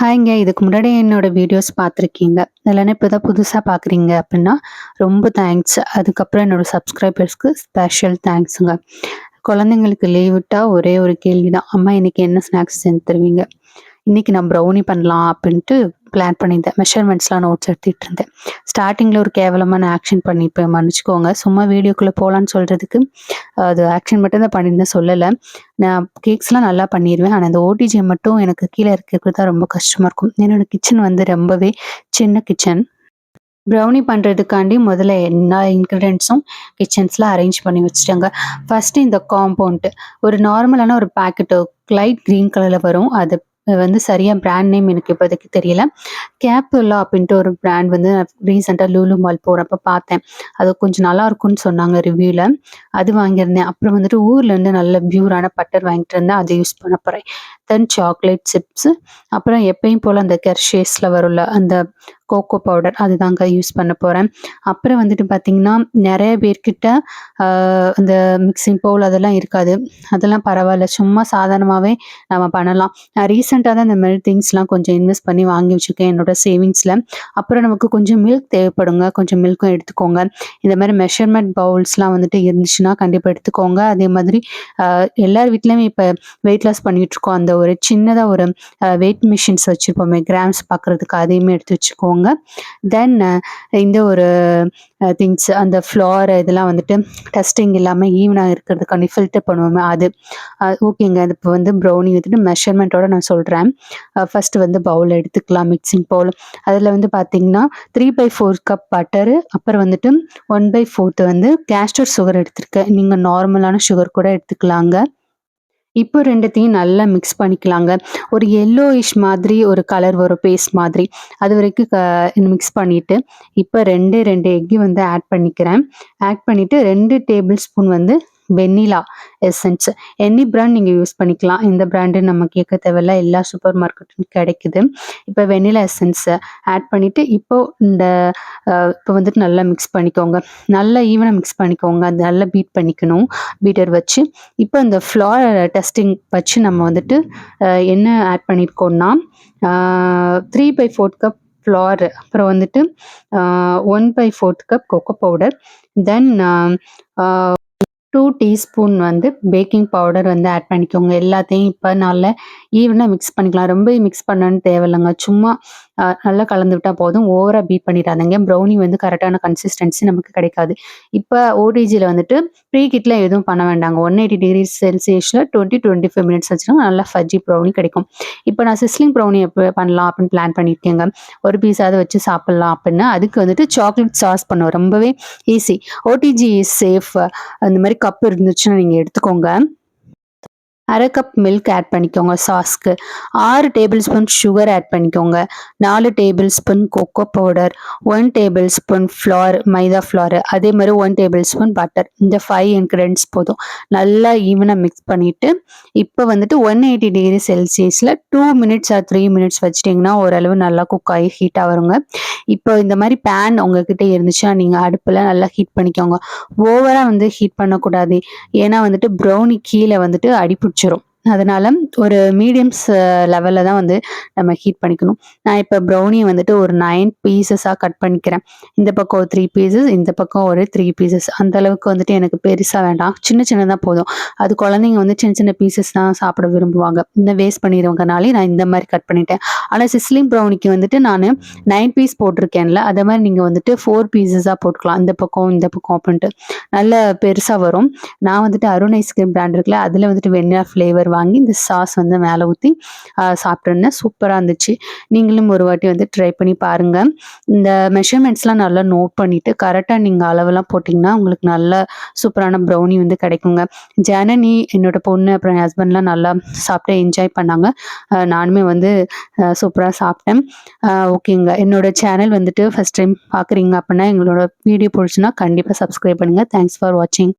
ஹாய்ங்க. இதுக்கு முன்னாடி என்னோட வீடியோஸ் பார்த்துருக்கீங்க. இல்லைன்னா இப்போ தான் புதுசாக பார்க்குறீங்க அப்படின்னா ரொம்ப தேங்க்ஸ் அதுக்கப்புறம் என்னோடய சப்ஸ்கிரைபர்ஸ்க்கு ஸ்பெஷல் தேங்க்ஸுங்க குழந்தைங்களுக்கு லீவ் விட்டால் ஒரே ஒரு கேள்வி தான் அம்மா இன்றைக்கி என்ன ஸ்நாக்ஸ் செஞ்சு தருவீங்க? இன்றைக்கி நான் ப்ரௌனி பண்ணலாம் அப்படின்ட்டு பிளான் பண்ணியிருந்தேன். மெஷர்மெண்ட்ஸ்லாம் நோட்ஸ் எடுத்துகிட்டு இருந்தேன் ஸ்டார்டிங்கில் ஒரு கேவலமான ஆக்ஷன் பண்ணிப்பேன் மன்னிச்சுக்கோங்க. சும்மா வீடியோக்குள்ளே போகலான்னு சொல்கிறதுக்கு அது ஆக்ஷன் மட்டும் தான் பண்ணியிருந்தேன். சொல்லலை. நான் கேக்ஸ்லாம் நல்லா பண்ணிடுவேன் ஆனால் அந்த ஓடிஜி மட்டும் எனக்கு கீழே இருக்கிறது தான் ரொம்ப கஷ்டமாக இருக்கும். என்னோடய கிச்சன் வந்து ரொம்பவே சின்ன கிச்சன் ப்ரௌனி பண்ணுறதுக்காண்டி முதல்ல எல்லா இன்க்ரீடியன்ஸும் கிச்சன்ஸில் அரேஞ்ச் பண்ணி வச்சுட்டாங்க. ஃபஸ்ட்டு இந்த காம்பவுண்ட்டு ஒரு நார்மலான ஒரு பேக்கெட்டு லைட் க்ரீன் கலரில் வரும். அது வந்து சரியாக பிராண்ட் நேம் எனக்கு இப்போதைக்கு தெரியல. கேப்புல்லா அப்படின்ட்டு ஒரு பிராண்ட் வந்து ரீசெண்டாக லூலு மால் போகிறப்ப பார்த்தேன். அது கொஞ்சம் நல்லா இருக்கும்னு சொன்னாங்க ரிவ்யூவில் அது வாங்கியிருந்தேன். அப்புறம் வந்துட்டு ஊர்லேருந்து நல்ல பியூரான பட்டர் வாங்கிட்டு இருந்தேன் அதை யூஸ் பண்ண போகிறேன் தென் சாக்லேட் சிப்ஸு அப்புறம் எப்பயும் போல் அந்த கெர்ஷேஸில் வரும்ல அந்த கோகோ பவுடர் அதுதாங்க யூஸ் பண்ண போகிறேன் அப்புறம் வந்துட்டு பார்த்திங்கன்னா நிறைய பேர்கிட்ட அந்த மிக்சிங் பவுல் அதெல்லாம் இருக்காது. அதெல்லாம் பரவாயில்ல. சும்மா சாதாரணமாகவே நம்ம பண்ணலாம். நான் ரீசெண்டாக தான் இந்த மாதிரி திங்ஸ்லாம் கொஞ்சம் இன்வெஸ்ட் பண்ணி வாங்கி வச்சுருக்கேன் என்னோட சேவிங்ஸில் அப்புறம் நமக்கு கொஞ்சம் மில்க் தேவைப்படுங்க. கொஞ்சம் மில்க்கும் எடுத்துக்கோங்க. இந்த மாதிரி மெஷர்மெண்ட் பவுல்ஸ்லாம் வந்துட்டு இருந்துச்சுன்னா கண்டிப்பாக எடுத்துக்கோங்க. அதே மாதிரி எல்லார் வீட்லேயுமே இப்போ வெயிட் லாஸ் பண்ணிகிட்ருக்கோம் அந்த ஒரு சின்னதாக ஒரு வெயிட் மிஷின்ஸ் வச்சுருப்போமே கிராம்ஸ் பார்க்குறதுக்கு அதையுமே எடுத்து வச்சுக்கோங்க. தென் இந்த ஒரு திங்ஸ் அந்த ஃப்ளோர் இதெல்லாம் வந்துட்டு டஸ்டிங் இல்லாமல் ஈவனாக இருக்கிறதுக்காண்டி ஃபில்டர் பண்ணுவோமே அது. ஓகேங்க அது இப்போ வந்து ப்ரௌனி வந்துட்டு மெஷர்மெண்ட்டோட நான் சொல்கிறேன் ஃபஸ்ட்டு வந்து பவுல் எடுத்துக்கலாம் மிக்சிங் பவுல் அதில் வந்து பார்த்தீங்கன்னா three by four cup butter அப்புறம் வந்துட்டு ஒன் பை ஃபோர்த்து வந்து கேஸ்டர் சுகர் எடுத்திருக்கேன். நீங்கள் நார்மலான சுகர் கூட எடுத்துக்கலாங்க. இப்போ ரெண்டுத்தையும் நல்லா மிக்ஸ் பண்ணிக்கலாங்க. ஒரு எல்லோயிஷ் மாதிரி ஒரு கலர் வரும் பேஸ்ட் மாதிரி. அது வரைக்கும் க மிக்ஸ் பண்ணிவிட்டு இப்போ ரெண்டு ரெண்டு எக்கு வந்து ஆட் பண்ணிக்கிறேன். ஆட் பண்ணிவிட்டு ரெண்டு டேபிள் ஸ்பூன் வந்து வெண்ணிலா எசன்ஸ் எனி பிராண்ட் நீங்கள் யூஸ் பண்ணிக்கலாம். இந்த பிராண்டு நம்ம கேட்க தேவையில்ல. எல்லா சூப்பர் மார்க்கெட்டும் கிடைக்குது. இப்போ வெண்ணிலா எசன்ஸை ஆட் பண்ணிவிட்டு இப்போ இந்த இப்போ வந்துட்டு நல்லா மிக்ஸ் பண்ணிக்கோங்க. நல்லா ஈவனாக மிக்ஸ் பண்ணிக்கோங்க. அது நல்லா பீட் பண்ணிக்கணும். பீட்டர் வச்சு. இப்போ இந்த ஃப்ளார் டெஸ்டிங் வச்சு நம்ம வந்துட்டு என்ன add பண்ணியிருக்கோம்னா three by fourth cup flour அப்புறம் வந்துட்டு one by fourth cup cocoa powder then two teaspoon வந்து பேக்கிங் பவுடர் வந்து ஆட் பண்ணிக்கோங்க. எல்லாத்தையும் இப்போ நல்லா ஈவனாக மிக்ஸ் பண்ணிக்கலாம். ரொம்ப மிக்ஸ் பண்ணணும்னு தேவையில்லைங்க. சும்மா நல்லா கலந்து விட்டால் போதும். ஓவராக பீட் பண்ணிடாதீங்க. ப்ரௌனி வந்து கரெக்டான கன்சிஸ்டன்சி நமக்கு கிடைக்காது. இப்போ ஓடிஜியில் வந்துட்டு ப்ரீ கிட்டில் எதுவும் பண்ண வேண்டாங்க. ஒன் எயிட்டி டிகிரி செல்சியஸில் டுவெண்ட்டி டுவெண்ட்டி ஃபைவ் மினிட்ஸ் வச்சுன்னா நல்லா ஃபஜ்ஜி ப்ரௌனி கிடைக்கும். இப்போ நான் சிஸ்லிங் ப்ரௌனி எப்போ பண்ணலாம் அப்படின்னு பிளான் பண்ணியிருக்கேங்க. ஒரு பீஸாவது வச்சு சாப்பிட்லாம் அப்படின்னு அதுக்கு வந்துட்டு சாக்லேட் சாஸ் பண்ணுவோம். ரொம்பவே ஈஸி ஓடிஜி இஸ் சேஃப் அந்த மாதிரி கப் இருந்துச்சுன்னா நீங்கள் எடுத்துக்கோங்க. அரை கப் மில்க் ஆட் பண்ணிக்கோங்க. சாஸ்க்கு ஆறு டேபிள் ஸ்பூன் சுகர் ஆட் பண்ணிக்கோங்க. நாலு table spoon cocoa powder one table spoon flour மைதா ஃப்ளார் அதே மாதிரி ஒன் டேபிள் ஸ்பூன் பட்டர் இந்த ஃபைவ் இன்க்ரீடியன்ஸ் போதும். நல்லா ஈவனாக மிக்ஸ் பண்ணிவிட்டு இப்போ வந்துட்டு ஒன் எயிட்டி டிகிரி செல்சியஸில் two minutes or three minutes வச்சிட்டிங்கன்னா ஓரளவு நல்லா குக் ஆகி ஹீட்டாக வருங்க. இப்போ இந்த மாதிரி பேன் உங்ககிட்ட இருந்துச்சுன்னா நீங்கள் அடுப்பில் நல்லா ஹீட் பண்ணிக்கோங்க. ஓவராக வந்து ஹீட் பண்ணக்கூடாது. ஏன்னா வந்துட்டு ப்ரௌனி கீழே வந்துட்டு அடிப்பிடிச்சு вечеру. அதனால ஒரு மீடியம்ஸ் uh, லெவலில் தான் வந்து நம்ம ஹீட் பண்ணிக்கணும். நான் இப்போ ப்ரௌனியை வந்துட்டு ஒரு நைன் பீசஸாக கட் பண்ணிக்கிறேன். இந்த பக்கம் ஒரு த்ரீ பீசஸ் இந்த பக்கம் ஒரு த்ரீ பீசஸ் அந்த அளவுக்கு வந்துட்டு எனக்கு பெருசாக வேண்டாம். சின்ன சின்னதாக போதும். அது குழந்தைங்க வந்து சின்ன சின்ன பீசஸ் தான் சாப்பிட விரும்புவாங்க. இந்த வேஸ்ட் பண்ணிடுவாங்கனாலே நான் இந்த மாதிரி கட் பண்ணிட்டேன். ஆனால் சிஸ்லிங் ப்ரௌனிக்கு வந்துட்டு நான் நைன் பீஸ் போட்டிருக்கேன்ல அதே மாதிரி நீங்கள் வந்துட்டு ஃபோர் பீசஸாக போட்டுக்கலாம். இந்த பக்கம் இந்த பக்கம் அப்படின்ட்டு. நல்ல பெருசாக வரும். நான் வந்துட்டு அருண் ஐஸ்கிரீம் பிராண்ட் இருக்குல்ல அதில் வந்துட்டு வெண்ணிலா ஃப்ளேவர் வாங்கி இந்த சாஸ் வந்து மேலே ஊற்றி சாப்பிட்ருந்தேன் சூப்பராக இருந்துச்சு. நீங்களும் ஒரு வாட்டி வந்து ட்ரை பண்ணி பாருங்கள் இந்த மெஷர்மெண்ட்ஸ்லாம் நல்லா நோட் பண்ணிவிட்டு கரெக்டாக நீங்கள் அளவெல்லாம் போட்டிங்கன்னா உங்களுக்கு நல்ல சூப்பரான ப்ரௌனி வந்து கிடைக்குங்க. ஜனனி என்னோட பொண்ணு அப்புறம் என் ஹஸ்பண்ட்லாம் நல்லா சாப்பிட்டு என்ஜாய் பண்ணாங்க. நானுமே வந்து சூப்பராக சாப்பிட்டேன். ஓகேங்க. என்னோட சேனல் வந்துட்டு ஃபஸ்ட் டைம் பார்க்குறீங்க அப்படின்னா எங்களோட வீடியோ பிடிச்சுன்னா கண்டிப்பாக சப்ஸ்கிரைப் பண்ணுங்கள் தேங்க்ஸ் ஃபார் வாட்சிங்